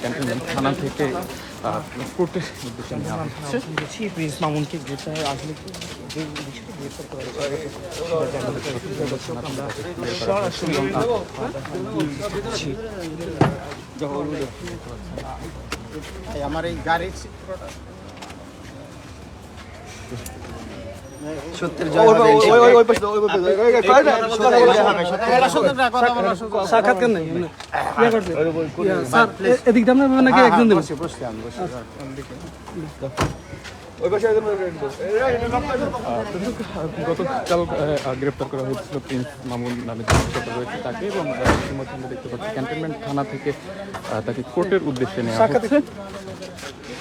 Cantonment থানা থেকে কোর্টের নির্দেশে নেওয়া হচ্ছে প্রিন্স মামুনকে গ্রেপ্তার আসলে। আমরা এই গাড়ি সত্যের জয় আপনার নাকি একজন দেবেন? গতকাল গ্রেপ্তার করা হয়েছিল প্রিন্স মামুন নামে রয়েছে তাকে এবং ইতিমধ্যে আমরা দেখতে পাচ্ছি ক্যান্টনমেন্ট থানা থেকে তাকে কোর্টের উদ্দেশ্যে নেওয়া ভাই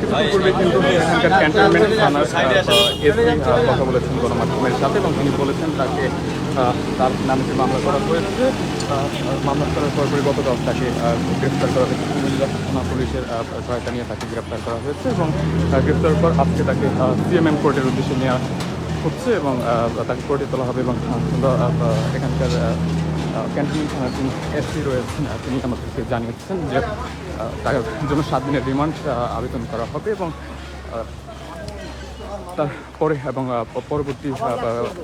এখানকার ক্যান্টনমেন্ট থানার এসপি কথা বলেছেন গণমাধ্যমের সাথে এবং তিনি বলেছেন তাকে তার নামে মামলা করা হয়েছে মামলা করার পরপরই গতকাল তাকে গ্রেফতার করা হয়েছে কুমিল্লা থানা পুলিশের সহায়তা নিয়ে তাকে গ্রেফতার করা হয়েছে এবং আহ, গ্রেফতারের পর আজকে তাকে সিএমএম কোর্টের উদ্দেশ্যে নেওয়া হচ্ছে এবং তাকে কোর্টে তোলা হবে এবং এখানকার ক্যান্টনমেন্ট থানার এসপি রয়েছেন তিনি আমাদেরকে জানিয়েছেন যে তার জন্য সাত দিনের রিমান্ড আবেদন করা হবে এবং তারপরে এবং পরবর্তী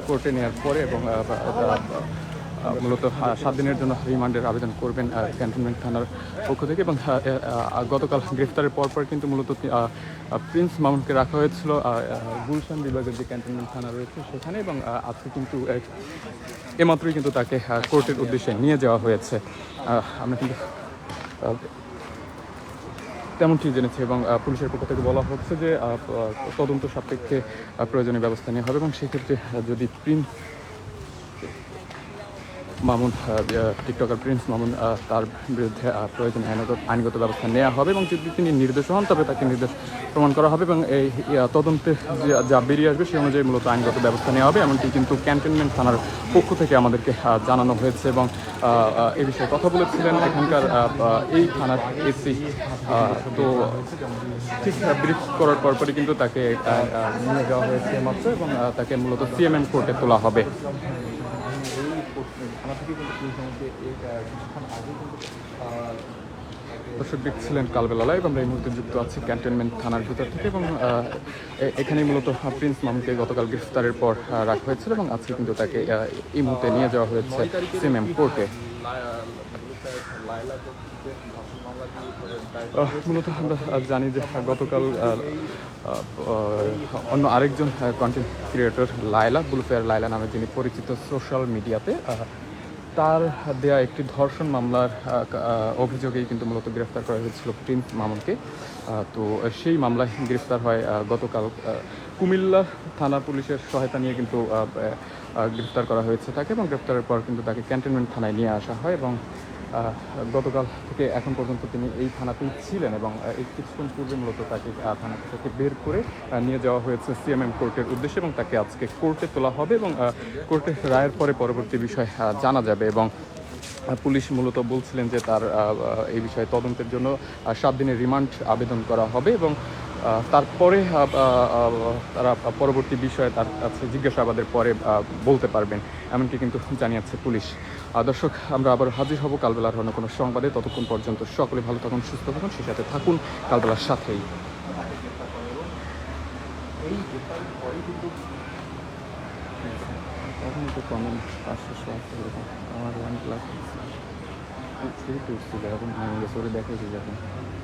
কোর্টে নেওয়ার পরে এবং মূলত সাত দিনের জন্য রিমান্ডের আবেদন করবেন ক্যান্টনমেন্ট থানার পক্ষ থেকে এবং গতকাল গ্রেফতারের পরপর কিন্তু মূলত প্রিন্স মামুনকে রাখা হয়েছিল গুলশান বিভাগের যে ক্যান্টনমেন্ট থানা রয়েছে সেখানে এবং আজকে কিন্তু এমাত্রই কিন্তু তাকে কোর্টের উদ্দেশ্যে নিয়ে যাওয়া হয়েছে। আমরা কিন্তু তেমনটি জেনেছি এবং পুলিশের পক্ষ থেকে বলা হচ্ছে যে তদন্ত সাপেক্ষে প্রয়োজনীয় ব্যবস্থা নেওয়া হবে এবং সেক্ষেত্রে যদি prince Mamun TikToker prince Mamun তার বিরুদ্ধে আহ, প্রয়োজনীয় আইনগত আইনগত ব্যবস্থা নেওয়া হবে এবং যদি তিনি নির্দেশ হন তবে তাকে নির্দেশ প্রমাণ করা হবে এবং এই তদন্তে যে- বেরিয়ে আসবে সেই অনুযায়ী মূলত আইনগত ব্যবস্থা নেওয়া হবে। এমনটি কিন্তু ক্যান্টনমেন্ট থানার পক্ষ থেকে আমাদেরকে জানানো হয়েছে এবং আহ, বিষয়ে কথা বলেছিলেন এখানকার এই থানার এসি তো ঠিক ব্রিফ করার পরপরই কিন্তু তাকে নিয়ে যাওয়া হয়েছে মাত্র এবং তাকে মূলত সিএমএম কোর্টে তোলা হবে। দর্শক দেখছিলেন কালবেলা এবং আমরা এই মুহূর্তে যুক্ত আছি ক্যান্টনমেন্ট থানার ভিতর থেকে এবং এখানে মূলত প্রিন্স মামুনকে গতকাল গ্রেফতারের পর রাখা হয়েছিল এবং আজকে কিন্তু তাকে এই মুহূর্তে নিয়ে যাওয়া হয়েছে সিএমএম কোর্টে। মূলত আমরা জানি যে গতকাল অন্য আরেকজন কন্টেন্ট ক্রিয়েটর লাইলা বুলফেয়ার লাইলা নামে যিনি পরিচিত সোশ্যাল মিডিয়াতে তার দেয়া একটি ধর্ষণ মামলার অভিযোগেই কিন্তু মূলত গ্রেফতার করা হয়েছিল প্রিন্স মামুনকে। তো সেই মামলায় গ্রেফতার হয় গতকাল কুমিল্লা থানা পুলিশের সহায়তা নিয়ে কিন্তু গ্রেফতার করা হয়েছে তাকে এবং গ্রেফতারের পর কিন্তু তাকে ক্যান্টনমেন্ট থানায় নিয়ে আসা হয় এবং গতকাল থেকে এখন পর্যন্ত তিনি এই থানাতেই ছিলেন এবং এই কিছুক্ষণ পূর্বে মূলত তাকে থানা থেকে বের করে নিয়ে যাওয়া হয়েছে সিএমএম কোর্টের উদ্দেশ্যে এবং তাকে আজকে কোর্টে তোলা হবে এবং কোর্টে রায়ের পরে পরবর্তী বিষয় জানা যাবে এবং পুলিশ মূলত বলছিলেন যে তার এই বিষয়ে তদন্তের জন্য সাত দিনের রিমান্ড আবেদন করা হবে এবং তারপরে তারা পরবর্তী বিষয়ে তার কাছে জিজ্ঞাসাবাদের পরে বলতে পারবেন এমনকি কিন্তু জানিয়েছে পুলিশ। দর্শক, আমরা আবার হাজির হব কালবেলার অন্য কোনো সংবাদে। ততক্ষণ পর্যন্ত সকলে ভালো থাকুন, সুস্থ থাকুন সে সাথে থাকুন কালবেলার সাথেই। সাতশো এরকম। আমার ক্লাস এখন যখন।